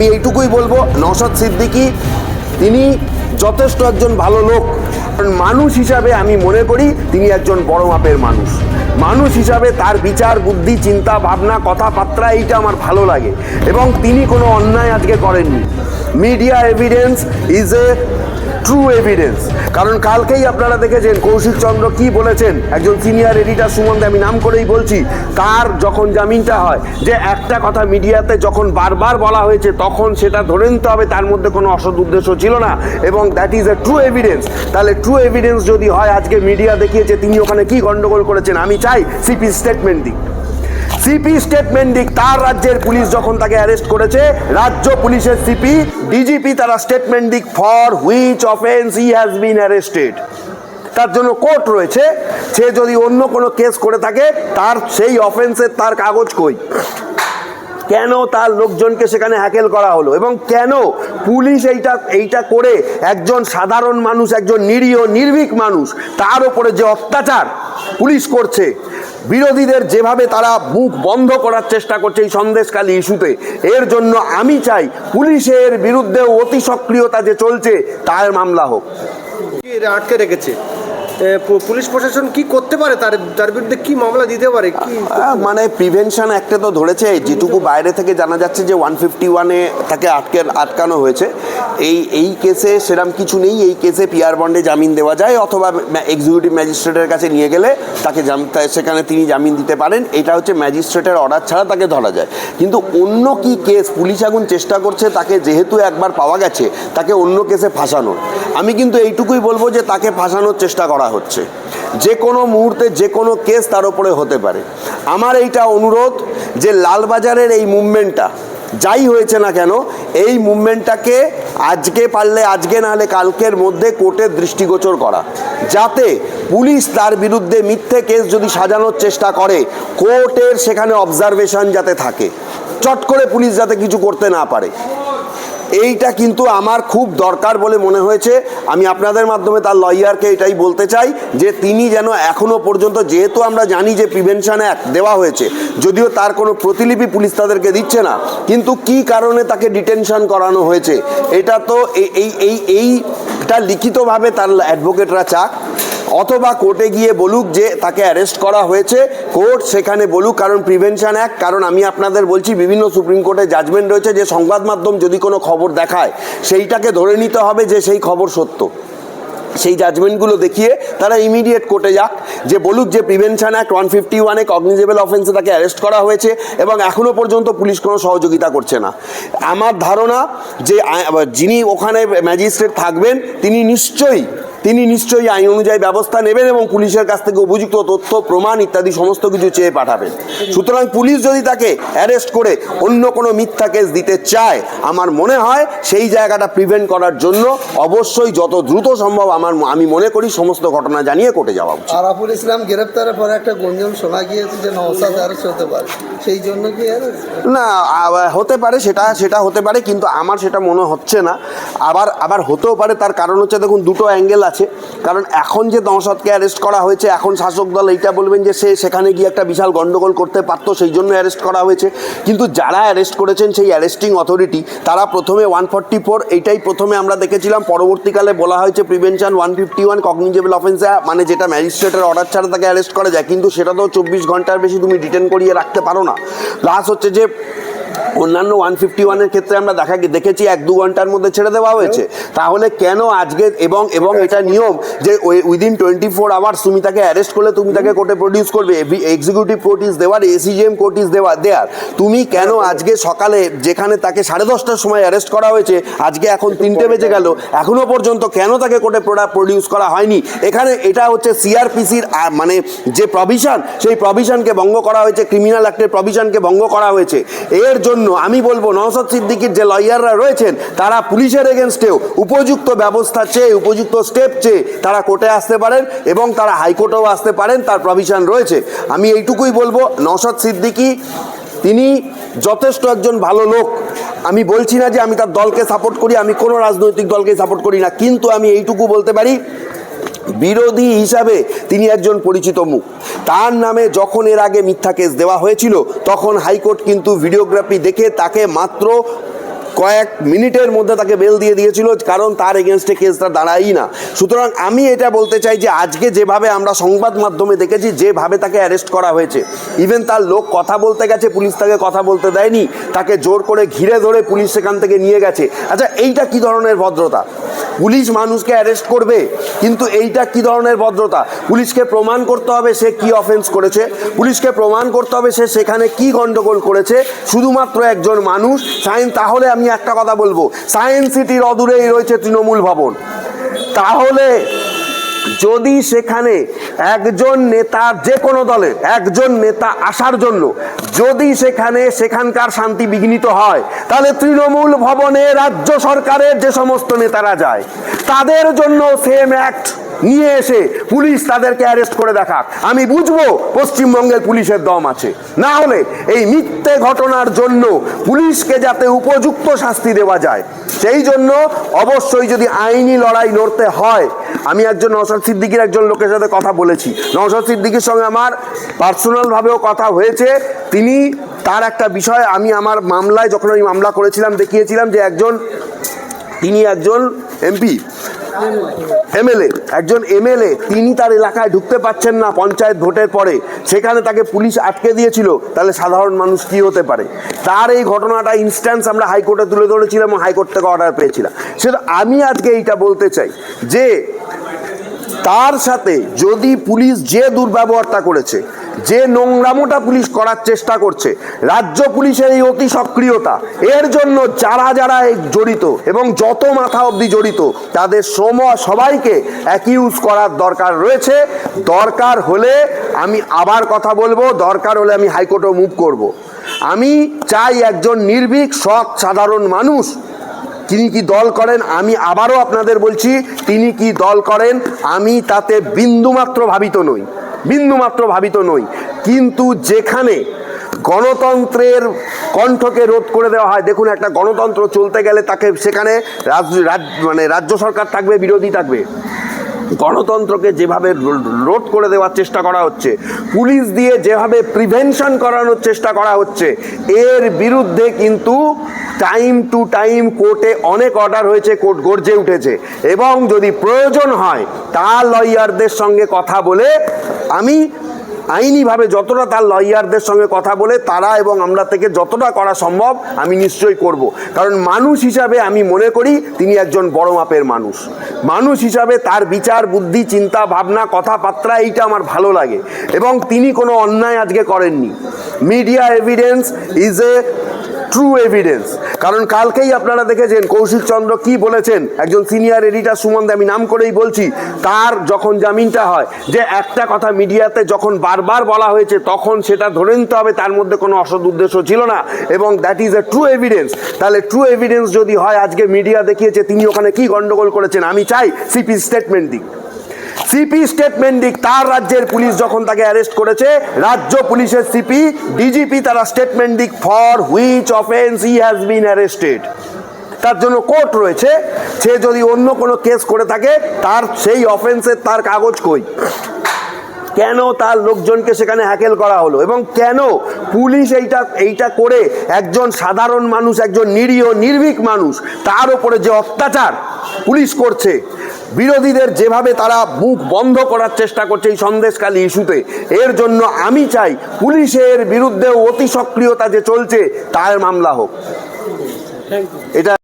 এইটুকুই বলব নসাদ সিদ্দিকি, তিনি যথেষ্ট একজন ভালো লোক। মানুষ হিসাবে আমি মনে করি তিনি একজন বড় মাপের মানুষ। মানুষ হিসাবে তার বিচার, বুদ্ধি, চিন্তা, ভাবনা, কথাবার্তা, এইটা আমার ভালো লাগে। এবং তিনি কোনো অন্যায় আজকে করেননি। Media evidence is a true evidence কারণ কালকেই আপনারা দেখেছেন কৌশিক চন্দ্র কি বলেছেন? একজন সিনিয়র এডিটার সুমন্দে আমি নাম করেই বলছি তার যখন জামিনটা হয়, যে একটা কথা মিডিয়াতে যখন বারবার বলা হয়েছে, তখন সেটা ধরে নিতে হবে, তার মধ্যে কোনো অসৎ উদ্দেশ্য ছিল না। এবং that is a true evidence তাহলে ট্রু এভিডেন্স যদি হয়, আজকে মিডিয়া দেখিয়েছে, তিনি ওখানে কি গন্ডগোল করেছেন? আমি চাই সিপি স্টেটমেন্ট দিক। সিপি স্টেটমেন্ট দিক, তার রাজ্যের পুলিশ যখন তাকে অ্যারেস্ট করেছে, রাজ্য পুলিশের সিপি ডিজিপি তারা স্টেটমেন্ট দিক for which offence he has been arrested তার জন্য কোর্ট রয়েছে, সে যদি অন্য কোনো কেস করে থাকে, তার সেই অফেন্সের তার কাগজ কই? কেন তার লোকজনকে সেখানে হ্যাকেল করা হলো? এবং কেন পুলিশ এইটা এইটা করে একজন সাধারণ মানুষ, একজন নিরীহ, নির্ভীক মানুষ, তার ওপরে যে অত্যাচার পুলিশ করছে বিরোধীদের যেভাবে তারা মুখ বন্ধ করার চেষ্টা করছে এই সন্দেশকালী ইস্যুতে, এর জন্য আমি চাই পুলিশের বিরুদ্ধে অতি সক্রিয়তা যে চলছে, তার মামলা হোক। আটকে রেখেছে। পুলিশ প্রশাসন কি করতে পারে? তার তার বিরুদ্ধে কি মামলা দিতে পারে? কি মানে প্রিভেনশন অ্যাক্টে তো ধরেছে যেটুকু বাইরে থেকে জানা যাচ্ছে যে ওয়ান ফিফটি ওয়ানে তাকে আটকে আটকানো হয়েছে। এই এই কেসে সেরম কিছু নেই এই কেসে পিআর বন্ডে জামিন দেওয়া যায় অথবা এক্সিকিউটিভ ম্যাজিস্ট্রেটের কাছে নিয়ে গেলে তাকে সেখানে তিনি জামিন দিতে পারেন। এটা হচ্ছে ম্যাজিস্ট্রেটের অর্ডার ছাড়া তাকে ধরা যায়। কিন্তু অন্য কি কেস পুলিশ এখন চেষ্টা করছে তাকে যেহেতু একবার পাওয়া গেছে তাকে অন্য কেসে ফাঁসানোর। আমি কিন্তু এইটুকুই বলব যে তাকে ফাঁসানোর চেষ্টা করা হচ্ছে। যে কোনো মুহূর্তে যে কোনো কেস তার উপরে হতে পারে। আমার এইটা অনুরোধ যে লালবাজারের এই মুভমেন্টটা, যাই হয়েছে না কেন, এই মুভমেন্টটাকে আজকে পারলে আজকে না হলে কালকের মধ্যে কোর্টের দৃষ্টিগোচর করা। যাতে পুলিশ তার বিরুদ্ধে মিথ্যে কেস যদি সাজানোর চেষ্টা করে, কোর্টের সেখানে অবজারভেশন যাতে থাকে। চট করে পুলিশ যাতে কিছু করতে না পারে। এইটা কিন্তু আমার খুব দরকার বলে মনে হয়েছে। আমি আপনাদের মাধ্যমে তার লয়ারকে এটাই বলতে চাই যে তিনি যেন এখনও পর্যন্ত, যেহেতু আমরা জানি যে প্রিভেনশন অ্যাক্ট দেওয়া হয়েছে, যদিও তার কোনো প্রতিলিপি পুলিশ তাদেরকে দিচ্ছে না, কিন্তু কি কারণে তাকে ডিটেনশন করানো হয়েছে, এটা তো এই এই এই এইটা লিখিতভাবে তার অ্যাডভোকেটরা চাক। অথবা কোর্টে গিয়ে বলুক যে তাকে অ্যারেস্ট করা হয়েছে। কোর্ট সেখানে বলুক, কারণ প্রিভেনশন অ্যাক্ট কারণ আমি আপনাদের বলছি, বিভিন্ন সুপ্রিম কোর্টে জাজমেন্ট রয়েছে যে সংবাদ মাধ্যম যদি কোনো খবর দেখায়, সেইটাকে ধরে নিতে হবে যে সেই খবর সত্য। সেই জাজমেন্টগুলো দেখিয়ে তারা ইমিডিয়েট কোর্টে যাক, যে বলুক যে প্রিভেনশন অ্যাক্ট ওয়ান ফিফটি ওয়ানে কগনিজেবল অফেন্সে তাকে অ্যারেস্ট করা হয়েছে এবং এখনও পর্যন্ত পুলিশ কোনো সহযোগিতা করছে না। আমার ধারণা যে যিনি ওখানে ম্যাজিস্ট্রেট থাকবেন, তিনি নিশ্চয়ই তিনি নিশ্চয়ই আইন অনুযায়ী ব্যবস্থা নেবেন এবং পুলিশের কাছ থেকে উপযুক্ত তথ্য প্রমাণ ইত্যাদি সমস্ত কিছু চেয়ে পাঠাবেন। সুতরাং পুলিশ যদি তাকে অ্যারেস্ট করে অন্য কোনো মিথ্যা কেস দিতে চায় আমার মনে হয় সেই জায়গাটা প্রিভেন্ট করার জন্য অবশ্যই যত দ্রুত সম্ভব আমার আমি মনে করি সমস্ত ঘটনা জানিয়ে কোর্টে যাওয়া উচিত। আরাফুল ইসলাম গ্রেপ্তারের পরে একটা গুঞ্জন শোনা গিয়েছে যে নওসাদ অ্যারেস্ট হতে পারে। সেই জন্য কি না হতে পারে সেটা সেটা হতে পারে কিন্তু আমার সেটা মনে হচ্ছে না। আবার আবার হতেও পারে তার কারণ হচ্ছে দেখুন দুটো অ্যাঙ্গেল আছে। কারণ এখন যে নওশাদকে অ্যারেস্ট করা হয়েছে, এখন শাসক দল এইটা বলবেন যে সে সেখানে গিয়ে একটা বিশাল গন্ডগোল করতে পারতো, সেই জন্য অ্যারেস্ট করা হয়েছে। কিন্তু যারা অ্যারেস্ট করেছেন সেই অ্যারেস্টিং অথরিটি তারা প্রথমে ওয়ান ফর্টি ফোর এইটাই প্রথমে আমরা দেখেছিলাম। পরবর্তীকালে বলা হয়েছে prevention one fifty one cognizable অফেন্সে মানে যেটা ম্যাজিস্ট্রেটের অর্ডার ছাড়া তাকে অ্যারেস্ট করা যায়। কিন্তু সেটা তো চব্বিশ ঘণ্টার বেশি তুমি ডিটেন করিয়ে রাখতে পারো না। প্লাস হচ্ছে যে অন্যান্য ওয়ান ফিফটি ওয়ানের ক্ষেত্রে আমরা দেখা দেখেছি এক দু ঘণ্টার মধ্যে ছেড়ে দেওয়া হয়েছে। তাহলে কেন আজকে এবং এবং এটা নিয়ম যে উইদিন টোয়েন্টি ফোর আওয়ার্স তুমি তাকে অ্যারেস্ট করলে, তুমি তাকে কোর্টে প্রডিউস করবে এক্সিকিউটিভ কোর্টিস দেওয়ার এসিজিএম কোর্টিস দেওয়া দেয়ার তুমি কেন আজকে সকালে যেখানে তাকে সাড়ে দশটার সময় অ্যারেস্ট করা হয়েছে, আজকে এখন তিনটে বেজে গেল, এখনও পর্যন্ত কেন তাকে কোর্টে প্রডিউস করা হয়নি? এখানে এটা হচ্ছে সিআরপিসির মানে যে প্রভিশন সেই প্রভিশনকে ভঙ্গ করা হয়েছে ক্রিমিনাল অ্যাক্টের প্রভিশনকে ভঙ্গ করা হয়েছে। এর জন্য আমি বলব নওসাদ সিদ্দিকির যে লয়াররা রয়েছেন, তারা পুলিশের এগেনস্টেও উপযুক্ত ব্যবস্থা চেয়ে, উপযুক্ত স্টেপ চেয়ে তারা কোর্টে আসতে পারেন এবং তারা হাইকোর্টেও আসতে পারেন, তার প্রভিশন রয়েছে। আমি এইটুকুই বলব নওসাদ সিদ্দিকি, তিনি যথেষ্ট একজন ভালো লোক। আমি বলছি না যে আমি তার দলকে সাপোর্ট করি, আমি কোনো রাজনৈতিক দলকে সাপোর্ট করি না, কিন্তু আমি এইটুকু বলতে পারি, বিরোধী হিসাবে তিনি একজন পরিচিত মুখ। তার নামে যখন এর আগে মিথ্যা কেস দেওয়া হয়েছিল, তখন হাইকোর্ট কিন্তু ভিডিওগ্রাফি দেখে তাকে মাত্র কয়েক মিনিটের মধ্যে তাকে বেল দিয়ে দিয়েছিল, কারণ তার এগেনস্টে কেসটা দাঁড়াই না। সুতরাং আমি এটা বলতে চাই যে, আজকে যেভাবে আমরা সংবাদ মাধ্যমে দেখেছি, যেভাবে তাকে অ্যারেস্ট করা হয়েছে। ইভেন তার লোক কথা বলতে গেছে, পুলিশ তাকে কথা বলতে দেয়নি, তাকে জোর করে ঘিরে ধরে পুলিশ সেখান থেকে নিয়ে গেছে। আচ্ছা এইটা কি ধরনের ভদ্রতা? পুলিশ মানুষকে অ্যারেস্ট করবে, কিন্তু এইটা কি ধরনের ভদ্রতা? পুলিশকে প্রমাণ করতে হবে সে কি অফেন্স করেছে, পুলিশকে প্রমাণ করতে হবে সে সেখানে কি গণ্ডগোল করেছে, শুধুমাত্র একজন মানুষ, সাইন, তাহলে আমি একটা কথা বলব সায়েন্স সিটির অদূরেই রয়েছে তৃণমূল ভবন। তাহলে যদি সেখানে একজন নেতার যে কোনো দলের একজন নেতা আসার জন্য যদি সেখানে সেখানকার শান্তি বিঘ্নিত হয়, তাহলে তৃণমূল ভবনে রাজ্য সরকারের যে সমস্ত নেতারা যায়, তাদের জন্য সেম অ্যাক্ট নিয়ে এসে পুলিশ তাদেরকে অ্যারেস্ট করে দেখাক। আমি বুঝব পশ্চিমবঙ্গের পুলিশের দম আছে। না হলে এই মিথ্যে ঘটনার জন্য পুলিশকে যাতে উপযুক্ত শাস্তি দেওয়া যায় সেই জন্য অবশ্যই যদি আইনি লড়াই লড়তে হয়, আমি একজন নওশাদ সিদ্দিকির একজন লোকের সাথে কথা বলেছি। নওশাদ সিদ্দিকির সঙ্গে আমার পার্সোনালভাবেও কথা হয়েছে। তিনি তার একটা বিষয়, আমি আমার মামলায় যখন আমি মামলা করেছিলাম, দেখিয়েছিলাম যে একজন, তিনি একজন এমপি। এমএলএ, একজন এমএলএ, তিনি তার এলাকায় ঢুকতে পারছেন না পঞ্চায়েত ভোটের পরে। সেখানে তাকে পুলিশ আটকে দিয়েছিল। তাহলে সাধারণ মানুষ কি হতে পারে? তার এই ঘটনাটা ইনস্ট্যান্স আমরা হাইকোর্টে তুলে ধরেছিলাম হাইকোর্ট থেকে অর্ডার পেয়েছিলাম। সেটা আমি আজকে এইটা বলতে চাই যে তার সাথে যদি পুলিশ যে দুর্ব্যবহারটা করেছে, যে নোংরামোটা পুলিশ করার চেষ্টা করছে, রাজ্য পুলিশের এই অতি সক্রিয়তা, এর জন্য যারা যারা জড়িত এবং যত মাথা অবধি জড়িত, তাদের সম সবাইকে অ্যাকিউজ করার দরকার রয়েছে দরকার হলে আমি আবার কথা বলব, দরকার হলে আমি হাইকোর্টেও মুভ করব। আমি চাই একজন নির্ভীক, সৎ, সাধারণ মানুষ তিনি কি দল করেন? আমি আবারও আপনাদের বলছি, তিনি কি দল করেন? আমি তাতে বিন্দুমাত্র ভাবিত নই, বিন্দুমাত্র ভাবিত নই। কিন্তু যেখানে গণতন্ত্রের কণ্ঠকে রোধ করে দেওয়া হয়, দেখুন একটা গণতন্ত্র চলতে গেলে তাকে সেখানে মানে রাজ্য সরকার থাকবে, বিরোধী থাকবে। গণতন্ত্রকে যেভাবে রোধ করে দেওয়ার চেষ্টা করা হচ্ছে, পুলিশ দিয়ে যেভাবে প্রিভেনশন করানোর চেষ্টা করা হচ্ছে, এর বিরুদ্ধে কিন্তু টাইম টু টাইম কোর্টে অনেক অর্ডার হয়েছে কোর্ট গর্জে উঠেছে। এবং যদি প্রয়োজন হয়, তার লয়ারদের সঙ্গে কথা বলে আমি আইনিভাবে যতটা তার লয়ারদের সঙ্গে কথা বলে, তারা এবং আমরা থেকে যতটা করা সম্ভব আমি নিশ্চয়ই করব। কারণ মানুষ হিসাবে আমি মনে করি তিনি একজন বড় মাপের মানুষ। মানুষ হিসাবে তার বিচার, বুদ্ধি, চিন্তা, ভাবনা, কথাবার্তা এইটা আমার ভালো লাগে। এবং তিনি কোনো অন্যায় আজকে করেননি। Media evidence is a true evidence কারণ কালকেই আপনারা দেখেছেন, কৌশিক চন্দ্র কি বলেছেন? একজন সিনিয়র এডিটার সুমন্দে আমি নাম করেই বলছি, তার যখন জামিনটা হয়, যে একটা কথা মিডিয়াতে যখন বারবার বলা হয়েছে, তখন সেটা ধরে নিতে হবে, তার মধ্যে কোনো অসৎ উদ্দেশ্য ছিল না। এবং that is a true evidence তাহলে ট্রু এভিডেন্স যদি হয়, আজকে মিডিয়া দেখিয়েছে, তিনি ওখানে কি গন্ডগোল করেছেন? আমি চাই সিপি স্টেটমেন্ট দিক। সিপি স্টেটমেন্ট দিক তার রাজ্যের পুলিশ যখন তাকে অ্যারেস্ট করেছে, রাজ্য পুলিশের সিপি ডিজিপি তারা স্টেটমেন্ট দিক for which offence he has been arrested তার জন্য কোর্ট রয়েছে। সে যদি অন্য কোনো কেস করে থাকে, তার সেই অফেন্সের তার কাগজ কই? কেন তার লোকজনকে সেখানে হ্যাকেল করা হলো? এবং কেন পুলিশ এইটা এইটা করে একজন সাধারণ মানুষ, একজন নিরীহ, নির্ভীক মানুষ, তার উপরে যে অত্যাচার পুলিশ করছে বিরোধীদের যেভাবে তারা মুখ বন্ধ করার চেষ্টা করছে এই সন্দেশকালী ইস্যুতে, এর জন্য আমি চাই পুলিশের বিরুদ্ধে অতি সক্রিয়তা যে চলছে, তার মামলা হোক। এটা